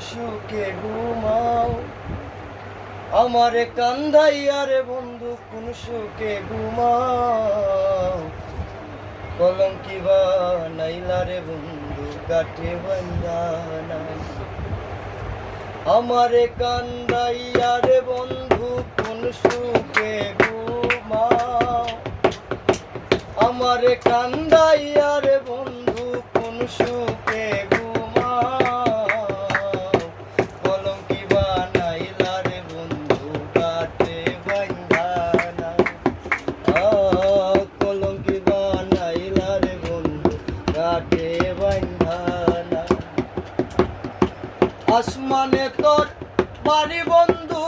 সুখে ঘুমাও। আমারে কান্দাইয়া রে বন্ধু, কোন সুখে ঘুমাও। কলঙ্কি বা নাইলা রে বন্ধু, কাঠে বন্দানা আমারে কান্দাইয়া রে বন্ধু, কোন সুখে ঘুমাও। আমারে কান্দাইয়া কাটে বান্ধানা। আসমানে তোর বাড়ি বন্ধু,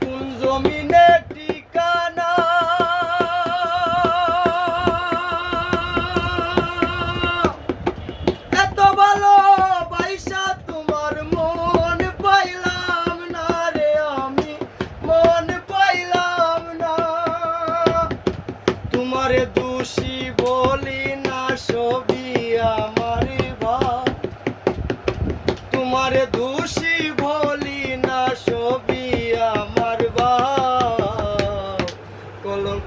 কোন জমিনে ঠিকানা? এত ভালো বাইসা তোমার মন পাইলাম না রে আমি, মন পাইলাম না। তোমারে দোষী বলি না সবই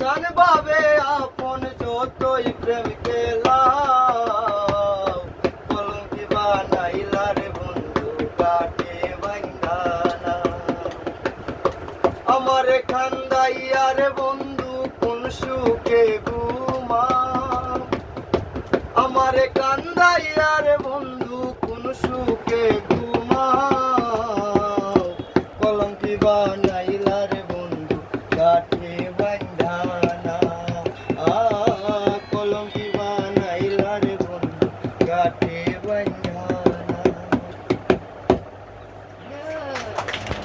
আসান बाबे আপন যতই প্রেম কেলাও কলঙ্কি বানাইলা রে বন্ধু কাটে বাঙ্গানা আমার খান্দাইয়া রে বন্ধু, কোন সুখে ঘুমা আমার কান্দাইয়া রে বন্ধু, কোন সুখে ঘুমাও? কলঙ্কি বানাইলা রে বন্ধু কাটে